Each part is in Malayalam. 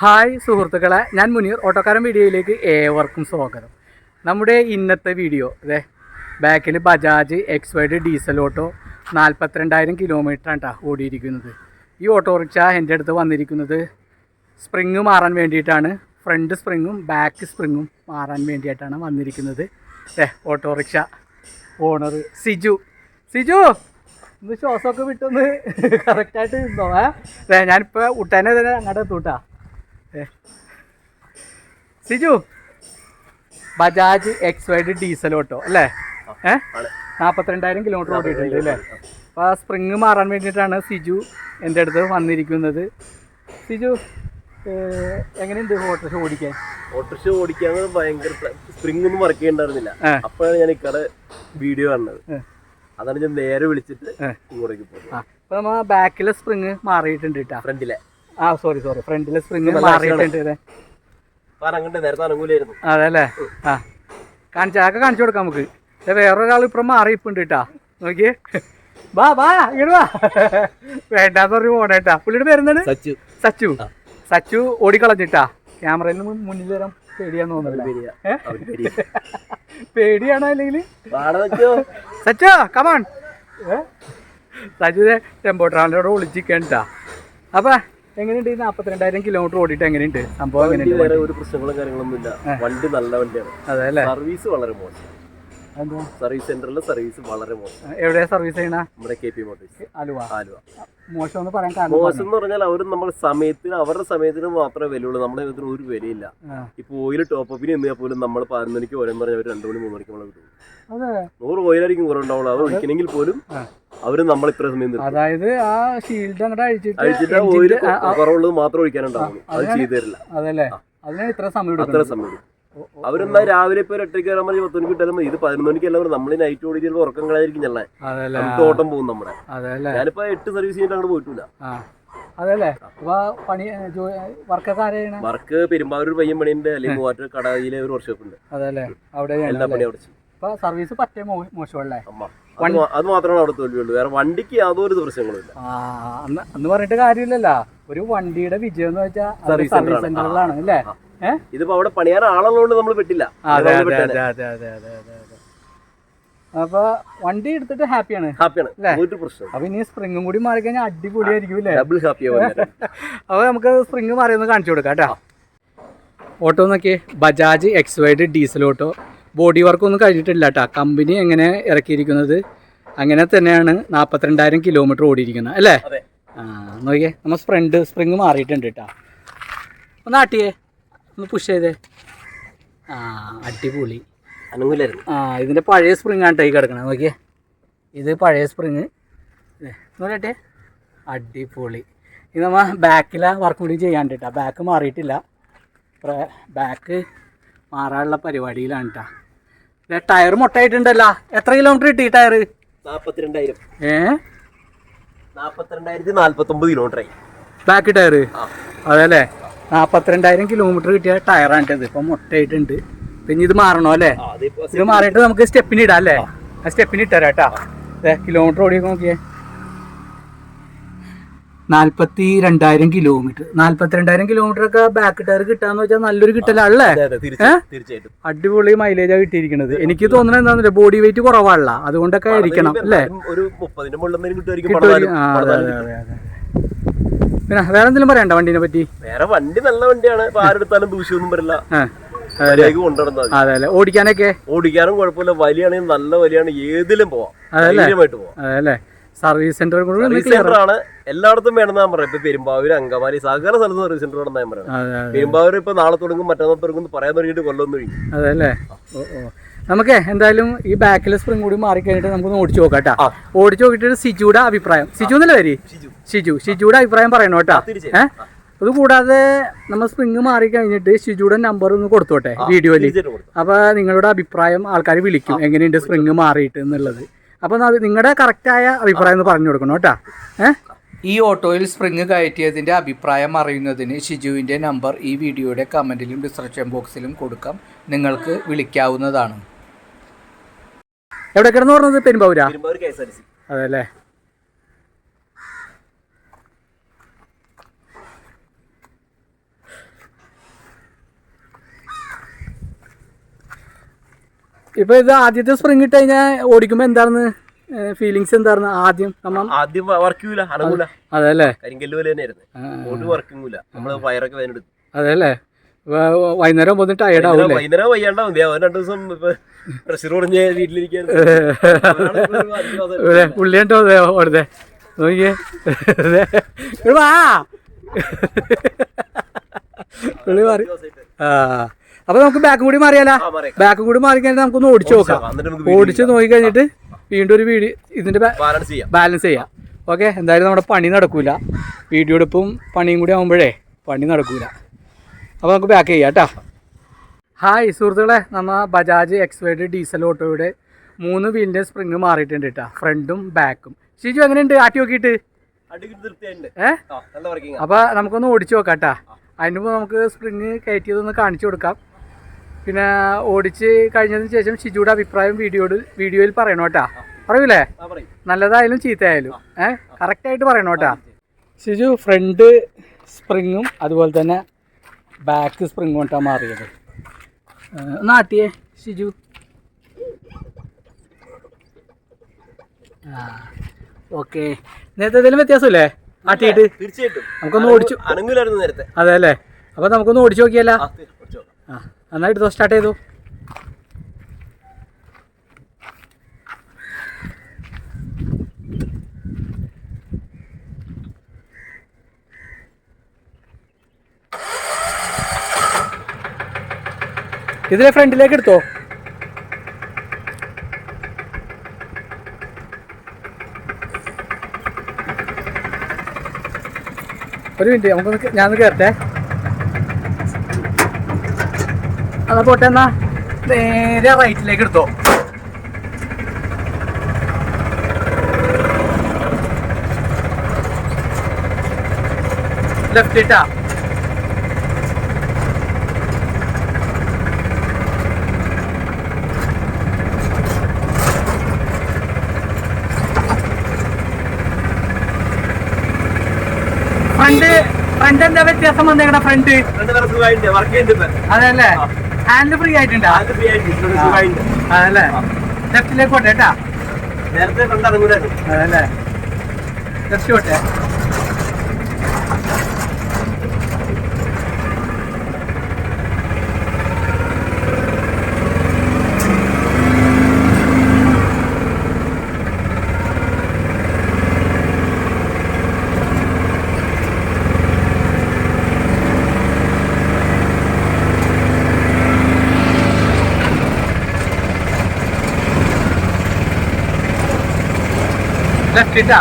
ഹായ് സുഹൃത്തുക്കളെ ഞാൻ മുനീർ. ഓട്ടോക്കാരൻ വീഡിയോയിലേക്ക് ഏവർക്കും സ്വാഗതം. നമ്മുടെ ഇന്നത്തെ വീഡിയോ അതെ ബാക്കിൽ Bajaj X wide diesel auto നാൽപ്പത്തിരണ്ടായിരം കിലോമീറ്ററാണ് കേട്ടോ ഓടിയിരിക്കുന്നത്. ഈ ഓട്ടോറിക്ഷ എന്റെ അടുത്ത് വന്നിരിക്കുന്നത് സ്പ്രിങ് മാറാൻ വേണ്ടിയിട്ടാണ്. ഫ്രണ്ട് സ്പ്രിങ്ങും ബാക്ക് സ്പ്രിങ്ങും മാറാൻ വേണ്ടിയിട്ടാണ് വന്നിരിക്കുന്നത്. ഏ ഓട്ടോറിക്ഷ ഓണർ സിജു. സിജു ഇന്ന് ശ്വാസമൊക്കെ വിട്ടൊന്ന് കറക്റ്റായിട്ട് നിന്നോ ഏ? ഞാനിപ്പോൾ ഉട്ടനെ തന്നെ അങ്ങോട്ട് എത്തൂട്ടാ. Siju Bajaj X wide diesel auto അല്ലേ? ഏ? നാൽപ്പത്തിരണ്ടായിരം കിലോമീറ്റർ ഓടിയിട്ടുണ്ട് അല്ലേ? അപ്പോൾ ആ സ്പ്രിങ് മാറാൻ വേണ്ടിയിട്ടാണ് സിജു എന്റെ അടുത്ത് വന്നിരിക്കുന്നത്. സിജു എങ്ങനെയുണ്ട് ഓട്ടോ ഓടിക്കാൻ? ഓട്ടോറിക്ഷ ഓടിക്കാൻ ഭയങ്കര സ്പ്രിംഗ് ഒന്നും വർക്ക് ചെയ്യണ്ടായിരുന്നില്ല. അപ്പോഴാണ് ഞാൻ ഇക്കടെ വീഡിയോ കാണുന്നത് ഏ. അതാണ് ഞാൻ നേരെ വിളിച്ചിട്ട്. ഇങ്ങോട്ടേക്ക് പോകുന്നത് ആ. അപ്പോൾ നമ്മൾ ബാക്കിലെ സ്പ്രിങ് മാറിയിട്ടുണ്ട് കേട്ടോ ഫ്രണ്ടിലെ ആ സോറി സോറി ഫ്രണ്ടിലെ സ്പ്രിങ് മാറിയിട്ടുണ്ട് അതെ അതല്ലേ? ആ. കാണിച്ചാക്ക കാണിച്ചു കൊടുക്കാം നമുക്ക്. വേറൊരാൾ ഇപ്പുറം മാറിയിപ്പുണ്ട് കേട്ടാ നോക്കിയേ. വാ വാ ഇങ്ങോട്ട് വാ. വേണ്ടാന്ന് പറഞ്ഞു പോണേട്ടാ പുള്ളിയുടെ പേരെന്താണ്? സച്ചു. സച്ചു. സച്ചു ഓടിക്കളഞ്ഞിട്ടാ ക്യാമറയിൽ മുന്നിൽ വരാം പേടിയാന്ന് തോന്നുന്നില്ല? പേടിയാണോ അല്ലെങ്കിൽ? Sachu. Come on Sachu tempo ട്രാവലറോട് കേട്ടാ അപ്പൊ എങ്ങനെയുണ്ട് ഈ നാപ്പത്തിരണ്ടായിരം കിലോമീറ്റർ ഓടിയിട്ട് എങ്ങനെയുണ്ട്? സംഭവം എങ്ങനെയുണ്ട് വേറെ ഒരു പ്രശ്നങ്ങളും കാര്യങ്ങളൊന്നും ഇല്ല വണ്ടി നല്ല വണ്ടിയാണ്. അതെ അല്ലേ? സർവീസ് വളരെ മോശം. സർവീസ് സെന്ററിലെ സർവീസ് വളരെ മോശം. എവിടെയാ സർവീസ് ചെയ്യണ? നമ്മുടെ K P motors Aluva. Aluva. മോശം എന്ന് പറയാൻ കാരണം മോശം എന്ന് പറഞ്ഞാൽ അവർ നമ്മുടെ സമയത്തിന് അവരുടെ സമയത്തിന് മാത്രമേ വിലയുള്ളൂ. നമ്മുടെ ഇതിന് ഒരു വിലയില്ല. ഇപ്പൊ ഓയിൽ ടോപ്പ് അപ്പിന് എന്നാൽ പോലും നമ്മൾ പതിനൊന്ന് മണിക്ക് ഓരോ പറഞ്ഞാൽ അവർ രണ്ടു മണി മൂന്ന് മണിക്ക് നമ്മളെ വിട്ടു നൂറ് ഓയിലായിരിക്കും കുറവുണ്ടാവുള്ളൂ. അത് ഒഴിക്കണമെങ്കിൽ പോലും. അവർ നമ്മൾ ഇത്ര സമയം നിർത്തും. അതായത് ആ ഷീൽഡ് അങ്ങോട്ട് അഴിച്ചിട്ട് അഴിച്ചിട്ട് engine ഓയിൽ ന്റെ- ആ, ആ, കുറവുള്ളത് മാത്രം ഒഴിക്കാനുണ്ടാവുള്ളൂ. അത് ചെയ്തു തരില്ല. അതല്ലേ? അതിനാണ് ഇത്ര സമയം അത്ര സമയം എടുക്കും. അവരെന്നാ രാവിലെ ഇപ്പൊ ഒരു എട്ടരയ്ക്ക് കയറാൻ മതി പത്ത് മണിക്ക് ഇട്ടാലും മതി. ഇത് പതിനൊന്ന് മണിക്ക് എല്ലാവരും നമ്മൾ നൈറ്റ് ഓടിച്ചിട്ട് ഉറക്കം കളയായിരിക്കും ചെല്ലാൻ അതല്ലേ? നമുക്ക് ഓട്ടം പോകും നമ്മുടെ. അതല്ലേ? ഞാനിപ്പോ എട്ട് സർവീസ് ചെയ്തിട്ട് അങ്ങോട്ട് പോയിട്ടില്ല. ആ. അതല്ലേ? അപ്പൊ പണി വർക്കൊക്കെ വർക്ക് പെരുമ്പാവൂർ പയ്യൻ പണിയുണ്ട്. അല്ലെങ്കിൽ മൂവാറ്റ കടയിലെ ഒരു വർക്ക്ഷോപ്പ് ഉണ്ട്. അതല്ലേ? അവിടെ എല്ലാ പണി അവിടെ ചെയ്യും. സർവീസ് പറ്റേ മോശമല്ലേ അമ്മ. അത് മാത്രമേ അത് മാത്രമാണ് അവിടെ തോൽവിയുള്ളൂ വേറെ വണ്ടിക്ക് യാതൊരു പ്രശ്നങ്ങളും ഇല്ല ആ അന്ന് പറഞ്ഞിട്ട് കാര്യമില്ലല്ലോ. ഒരു വണ്ടിയുടെ വിജയം എന്ന് വെച്ചാൽ സർവീസ്. സെന്ററിലാണ് അല്ലേ? ഇതിപ്പോ അവിടെ പണിയാൻ ആളുള്ളതുകൊണ്ട് നമ്മൾ പെട്ടില്ല. അപ്പൊ വണ്ടി എടുത്തിട്ട് ഹാപ്പിയാണ്? ഹാപ്പിയാണ്. അപ്പൊ ഇനി സ്പ്രിങ്ങും കൂടി മാറി കഴിഞ്ഞാൽ അടിപൊളിയായിരിക്കും അല്ലേ? ഡബിൾ ഹാപ്പി അപ്പൊ നമുക്ക് സ്പ്രിങ് മാറിയൊന്ന് കാണിച്ചു കൊടുക്കാം കേട്ടോ. ഓട്ടോ നോക്കിയേ. Bajaj X wide diesel auto. Body work ഒന്നും കഴിഞ്ഞിട്ടില്ല കേട്ടോ കമ്പനി എങ്ങനെ ഇറക്കിയിരിക്കുന്നത്? അങ്ങനെ തന്നെയാണ് നാൽപ്പത്തിരണ്ടായിരം കിലോമീറ്റർ ഓടിയിരിക്കുന്നത് അല്ലേ? ആ നോക്കിയേ. നമ്മൾ സ്പ്രിൻഡ് സ്പ്രിങ് മാറിയിട്ടുണ്ട് കേട്ടോ ഒന്ന് ആട്ടിയേ. ഒന്ന് പുഷ് ചെയ്തേ. ആ അടിപൊളി. ആ ഇതിന്റെ പഴയ സ്പ്രിങ് ആണ് ടൈ കിടക്കണത് നോക്കിയേ. ഇത് പഴയ സ്പ്രിങ് നോക്കട്ടെ അടിപൊളി. ഇത് നമ്മൾ ബാക്കിലെ വർക്ക് കൂടി ചെയ്യാണ്ട് കേട്ടോ ബാക്ക് മാറിയിട്ടില്ല. ബാക്ക് മാറാനുള്ള പരിപാടിയിലാണ് കേട്ടോ ടയർ മൊട്ടായിട്ടുണ്ടല്ല. എത്ര കിലോമീറ്റർ കിട്ടി ടയർ നാപ്പത്തിരണ്ടായിരം. ഏ? നാപ്പത്തിരണ്ടായിരത്തി നാല്പത്തി ഒമ്പത് കിലോമീറ്റർ ആയി. ബാക്ക് ടയർ അതെല്ലേ? നാൽപ്പത്തിരണ്ടായിരം കിലോമീറ്റർ കിട്ടിയ ടയറാണ് ഇത് ഇപ്പം മുട്ടയിട്ടുണ്ട്. പിന്നെ ഇത് മാറണോ അല്ലേ? ഇത് മാറിയിട്ട് നമുക്ക് സ്റ്റെപ്പിന് ഇടാം അല്ലേ? ആ. സ്റ്റെപ്പിന് ഇട്ടരാട്ടാ കിലോമീറ്റർ ഓടി നോക്കിയേ. നാല്പത്തി രണ്ടായിരം കിലോമീറ്റർ നാല്പത്തി രണ്ടായിരം കിലോമീറ്റർ ഒക്കെ ബാക്ക് ടയർ കിട്ടാന്ന് വെച്ചാൽ നല്ലൊരു കിട്ടലല്ലേ അതെ, അതെ, തീർച്ചയായും, തീർച്ചയായും അടിപൊളി മൈലേജാ കിട്ടിയിരിക്കുന്നത് എനിക്ക് തോന്നുന്നത് എന്താണെന്നില്ല ബോഡി വെയിറ്റ് കുറവാണല്ല. അതുകൊണ്ടൊക്കെ ആയിരിക്കണം അല്ലേ? ഒരു മുപ്പതിന്റെ മുകളിൽ കിട്ടുമായിരിക്കും. പിന്നെ വേറെ എന്തെങ്കിലും പറയണ്ട വണ്ടിനെ പറ്റി? വേറെ വണ്ടി നല്ല വണ്ടിയാണ്. ആരെടുത്താലും ദൂഷ്യമൊന്നും വരില്ല. അതെ. ഓടിക്കാനൊക്കെ? ഓടിക്കാനും കുഴപ്പമില്ല. വലിയാണെങ്കിൽ നല്ല വലിയാണ്. ഏതിലും പോവാം? ധൈര്യമായിട്ട് പോവാം. അതെ സർവീസ് സെന്റർ സർവീസ് സെന്റർ ആണ്. എല്ലായിടത്തും വേണമെന്ന് ഞാൻ പറയാം. ഇപ്പൊ പെരുമ്പാവൂര് അങ്കമാലി സകല സ്ഥലത്തും സർവീസ് സെന്റർ ആണെന്ന് ഞാൻ പറയാം. പെരുമ്പാവൂർ ഇപ്പൊ നാളെ തുടങ്ങും മറ്റന്നാൾ തുടങ്ങും പറയാൻ തുടങ്ങിയിട്ട് കൊല്ലം കഴിഞ്ഞു അതല്ലേ ഓ ഓ. നമുക്ക് എന്തായാലും ഈ ബാക്കിലെ സ്പ്രിംഗ് കൂടി മാറി കഴിഞ്ഞിട്ട് നമുക്കൊന്ന് ഓടിച്ചു നോക്കാം കേട്ടോ. ഓടിച്ചു നോക്കിയിട്ട് സിജുടെ അഭിപ്രായം. സിജു എന്നല്ലേ പേര്? ഷിജു. ഷിജുടെ അഭിപ്രായം പറയണം കേട്ടോ. ഏഹ് അത് കൂടാതെ നമ്മൾ സ്പ്രിങ് മാറി കഴിഞ്ഞിട്ട് ഷിജുടെ നമ്പർ ഒന്ന് കൊടുത്തോട്ടെ വീഡിയോയിൽ അപ്പൊ നിങ്ങളുടെ അഭിപ്രായം ആൾക്കാർ വിളിക്കും. എങ്ങനെയുണ്ട് സ്പ്രിങ് മാറിയിട്ട് എന്നുള്ളത്. അപ്പോൾ നിങ്ങളുടെ കറക്റ്റായ അഭിപ്രായം ഒന്ന് പറഞ്ഞു കൊടുക്കണം കേട്ടോ. ഏഹ് ഈ ഓട്ടോയിൽ സ്പ്രിങ് കയറ്റിയതിന്റെ അഭിപ്രായം അറിയുന്നതിന് ഷിജുവിന്റെ നമ്പർ ഈ വീഡിയോയുടെ കമന്റിലും ഡിസ്ക്രിപ്ഷൻ ബോക്സിലും കൊടുക്കാം. നിങ്ങൾക്ക് വിളിക്കാവുന്നതാണ്. എവിടെ കിടന്നു പറഞ്ഞത്? പെരുമ്പാവൂരാ? അതെ അല്ലേ? ഇപ്പൊ ഇത് ആദ്യത്തെ സ്പ്രിങ് ഇട്ട് കഴിഞ്ഞാൽ ഓടിക്കുമ്പോ എന്തായിരുന്നു ഫീലിങ്സ് എന്താണ് ആദ്യം? ആദ്യം വർക്ക് ചെയ്യൂല അടങ്ങൂല അതെ അല്ലേ കരിങ്കല്ല് പോലെ തന്നെയായിരുന്നു ഒരു വർക്കിങ്ങൂല നമ്മൾ വയറൊക്കെ വേനെടുക്കും അതെ അല്ലേ വ- വ- വൈകുന്നേരം പോകുന്ന ടയർഡ് ആവും വൈകുന്നേരം വയ്യാണ്ടാവും. രണ്ടു ദിവസം പ്രഷർ കുറഞ്ഞ് വീട്ടിലിരിക്കാൻ പുള്ളിയുണ്ടോ അതെ ഓടുതേ നോക്കിയേ. വാ. പുള്ളി മാറി ആ. അപ്പൊ നമുക്ക് ബാക്കും കൂടി മാറിയാലോ? ബാക്കും കൂടി മാറി കഴിഞ്ഞാൽ നമുക്കൊന്ന് ഓടിച്ചു നോക്കാം. ഓടിച്ചു നോക്കി കഴിഞ്ഞിട്ട് വീണ്ടും ഒരു വീഡിയോ ഇതിന്റെ ബാലൻസ് ചെയ്യാം. ഓക്കെ എന്തായാലും നമ്മുടെ പണി നടക്കൂല. വീഡിയോ എടുപ്പും പണിയും കൂടി ആകുമ്പോഴേ പണി നടക്കൂല. അപ്പോൾ നമുക്ക് ബാക്ക് ചെയ്യാം കേട്ടോ. ഹായ് സുഹൃത്തുക്കളെ നമ്മ ബജാജ് എക്സ് വൈഡ് ഡീസൽ ഓട്ടോയുടെ മൂന്ന് വീലിന്റെ സ്പ്രിങ് മാറിയിട്ടുണ്ട് കേട്ടോ. ഫ്രണ്ടും ബാക്കും ഷിജു എങ്ങനെയുണ്ട്? ആട്ടി നോക്കിയിട്ട്. അപ്പൊ അപ്പോൾ നമുക്കൊന്ന് ഓടിച്ചു നോക്കാം കേട്ടോ. അതിന് മുമ്പ് നമുക്ക് സ്പ്രിങ് കയറ്റിയതൊന്ന് കാണിച്ചു കൊടുക്കാം. പിന്നെ ഓടിച്ച് കഴിഞ്ഞതിന് ശേഷം ഷിജുയുടെ അഭിപ്രായം വീഡിയോയിൽ വീഡിയോയിൽ പറയണം കേട്ടാ പറയൂലേ? ആ പറയും. നല്ലതായാലും ചീത്തയായാലും. ഏഹ് കറക്റ്റായിട്ട് പറയണം കേട്ടാ ഷിജു ഫ്രണ്ട് സ്പ്രിങ്ങും അതുപോലെ തന്നെ ബാക്ക് സ്പ്രിങ്ങും കൊണ്ടാണ് മാറിയത്. നാട്ടിയെ നാട്ടിയേ ഷിജു? ആ ഓക്കെ. നേരത്തെ എന്തെങ്കിലും വ്യത്യാസമില്ലേ? ആട്ടിയിട്ട്? തീർച്ചയായിട്ടും. നമുക്കൊന്ന് ഓടിച്ചു അനങ്ങൂലായിരുന്നു നേരത്തെ. അതെ അല്ലേ? അപ്പൊ നമുക്കൊന്ന് ഓടിച്ചു നോക്കിയല്ലോ. നന്നായിട്ട് സ്റ്റാർട്ട് ചെയ്തു. ഇതിലെ ഫ്രണ്ടിലേക്ക് എടുത്തോ? ഒരു മിനിറ്റ് നമുക്കൊന്ന് ഞാനൊന്ന് കയറട്ടെ അതാ പോട്ടെ എന്നാ നേരെ റൈറ്റിലേക്ക് എടുത്തോ. ലെഫ്റ്റ് ഇട്ടാ. ഫ്രണ്ട് ഫ്രണ്ട് എന്താ വ്യത്യാസം വന്നേക്കണ ഫ്രണ്ട്. അതല്ലേ ഹാൻഡിൽ ഫ്രീ ആയിട്ടുണ്ടോ. ആദ്യം free ആയിട്ട് ഇപ്പൊ സുഖമായിട്ടുണ്ട് അതല്ലേ? ലെഫ്റ്റിലേക്ക് പോട്ടെ കേട്ടാ? നേരത്തെ ഫ്രണ്ട് അനങ്ങൂലായിരുന്നു അതല്ലേ? ലെഫ്റ്റ് പോട്ടെ. ലെഫ്റ്റ് ഇട്ടാ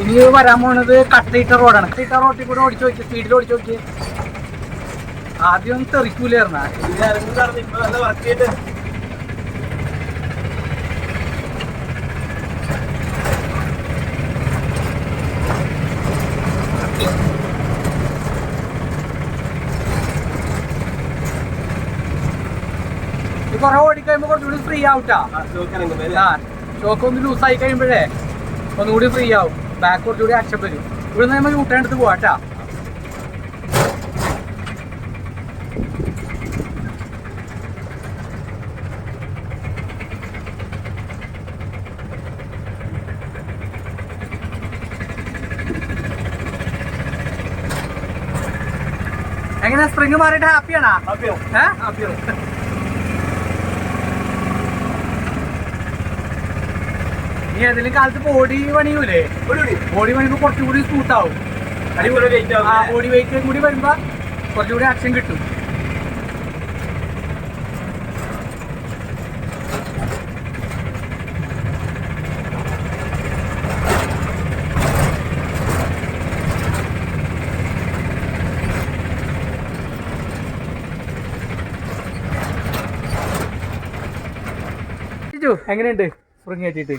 ഇനി വരാൻ പോണത് കട്ടയിട്ട റോഡാണ് കട്ടയിട്ട റോഡിൽ കൂടെ ഓടിച്ചു നോക്കി സ്പീഡിൽ ഓടിച്ചു നോക്കി. ആദ്യം തെറിക്കൂലായിരുന്ന ഇത് അനങ്ങൂലായിരുന്നു ഇപ്പൊ നല്ല വർക്ക് ചെയ്തിട്ട് കുറെ കുറച്ചുകൂടി ഫ്രീ ആവട്ടാ ഷോക്ക് ഒന്ന് ലൂസ് ആയി കഴിയുമ്പോഴേ ഒന്നുകൂടി ഫ്രീ ആവും. ബാക്ക് കുറച്ചുകൂടി ആക്ഷൻ വരും. ഇവിടുന്ന് നമ്മൾ യൂട്ടേൺ എടുത്ത് പോവാട്ടാ എങ്ങനെ സ്പ്രിങ് മാറിയിട്ട് ഹാപ്പിയാണാ ഹാപ്പിയോ? ഏഹ് ഹാപ്പിയോ? നീ ഏതെങ്കിലും കാലത്ത് ബോഡി പണിയൂലേ? ബോഡി പണിയുമ്പോ കുറച്ചുകൂടി സ്മൂത്താവും weight ആ ബോഡി വെയിറ്റ് കൂടി വരുമ്പോ കുറച്ചുകൂടി ആക്ഷൻ കിട്ടും. എങ്ങനെയുണ്ട്? സ്പ്രിങ് കയറ്റിയിട്ട്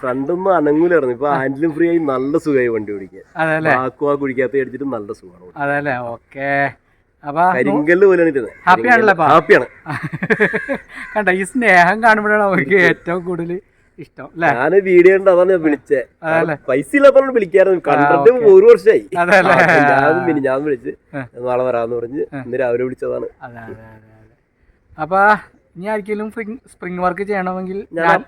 ഫ്രണ്ടൊന്നും അനങ്ങൂലായിരുന്നു. ഇപ്പൊ ഹാൻഡിലും ഫ്രീ ആയി നല്ല സുഖമായി വണ്ടി ഓടിക്കാൻ. അതെ അല്ലേ? ബാക്കും ആ കുഴിക്കകത്ത് അടിച്ചിട്ട് നല്ല സുഖമാണ് അതല്ലേ ഓക്കെ? ഹാപ്പിയാണ് കണ്ട ഈ സ്നേഹം കാണുമ്പോഴാണ് അവർക്ക് ഏറ്റവും കൂടുതൽ ഇഷ്ടം ഞാൻ വീഡിയോ ഉണ്ട് അതാണ് ഞാൻ വിളിച്ചേ? പൈസ ഇല്ലാത്തോണ്ട് വിളിക്കാറ് കണ്ടിട്ട്. ഒരു വർഷമായി? ഞാൻ പിന്നെ ഞാൻ വിളിച്ച്. നാളെ വരാന്ന് പറഞ്ഞ് ഇന്ന് രാവിലെ വിളിച്ചതാണ്. അപ്പൊ ഇനി ആർക്കെങ്കിലും സ്പ്രിംഗ് വർക്ക് ചെയ്യണമെങ്കിൽ ഞാൻ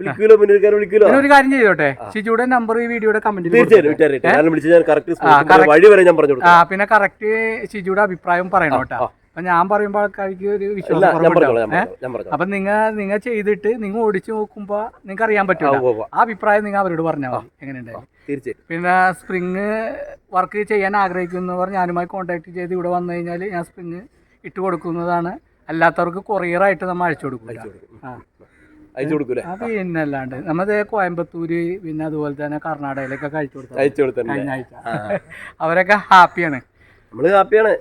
വിളിക്കൂലോ? വിളിക്കൂലോ? ഒരു കാര്യം ചെയ്തോട്ടെ? ഷിജുടെ നമ്പർ ഈ വീഡിയോയുടെ കമന്റിൽ തീർച്ചയായും തീർച്ചയായും ഞാൻ വിളിച്ച് ഞാൻ കറക്റ്റ് correct. വഴി വരെ ഞാൻ പറഞ്ഞു ആ കൊടുത്തു പിന്നെ കറക്റ്റ് ഷിജുടെ അഭിപ്രായം പറയണം കേട്ടോ. അപ്പൊ ഞാൻ പറയുമ്പോൾ ആൾക്കാർക്ക് ഒരു വിശ്വാസം അപ്പൊ നിങ്ങ നിങ്ങ ചെയ്തിട്ട് നിങ്ങൾ ഓടിച്ചു നോക്കുമ്പോ നിങ്ങൾക്ക് അറിയാൻ പറ്റും ആ അഭിപ്രായം നിങ്ങൾ അവരോട് പറഞ്ഞാൽ മതി. തീർച്ചയായും പിന്നെ സ്പ്രിങ് വർക്ക് ചെയ്യാൻ ആഗ്രഹിക്കുന്നവർ ഞാനുമായി കോൺടാക്ട് ചെയ്ത് ഇവിടെ വന്നു കഴിഞ്ഞാൽ ഞാൻ സ്പ്രിങ് ഇട്ട് കൊടുക്കുന്നതാണ്. അല്ലാത്തവർക്ക് കൊറിയറായിട്ട് നമ്മൾ അയച്ചു കൊടുക്കും. അയച്ചു കൊടുക്കൂലേ? പിന്നെ അല്ലാണ്ട് നമ്മത് കോയമ്പത്തൂര് പിന്നെ അതുപോലെ തന്നെ കർണാടകയിലൊക്കെ അയച്ചു കൊടുത്തു അയച്ചു കൊടുത്ത കഴിഞ്ഞ ആഴ്ച. അവരൊക്കെ ഹാപ്പിയാണ്. നമ്മൾ ഹാപ്പിയാണ്.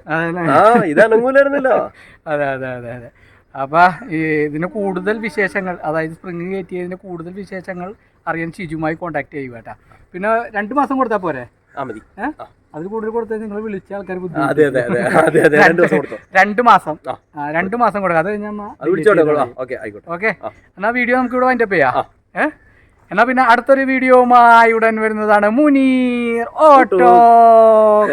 ഇതാണെങ്കിലോ ആ അതെ അതെ അതെ അതെ. അപ്പൊ ഈ ഇതിന് കൂടുതൽ വിശേഷങ്ങൾ അതായത് സ്പ്രിങ് കയറ്റിയതിന്റെ കൂടുതൽ വിശേഷങ്ങൾ അറിയാൻ ഷിജുമായി കോൺടാക്ട് ചെയ്യുക കേട്ടാ പിന്നെ രണ്ടു മാസം കൊടുത്താ പോരെ? ആ മതി. ഏഹ് അതിൽ കൂടുതൽ കൊടുത്താൽ നിങ്ങൾ വിളിച്ച ആൾക്കാർ അതെ അതെ അതെ. അതെ അതെ രണ്ട് ദിവസം കൊടുത്തോ? രണ്ട് മാസം. രണ്ട് മാസം കൊടുക്കാം. അത് കഴിഞ്ഞാൽ അത് വിളിച്ചോട്ടെ ഓക്കെ ആയിക്കോട്ടെ. ഓക്കെ. ആ. എന്നാ വീഡിയോ നമുക്ക് ഇവിടെ വൈൻഡപ്പ് ചെയ്യാം. ആ. ഏ? എന്നാ പിന്നെ അടുത്തൊരു വീഡിയോയുമായി ഉടൻ വരുന്നതാണ് മുനീർ ഓട്ടോക്കാരൻ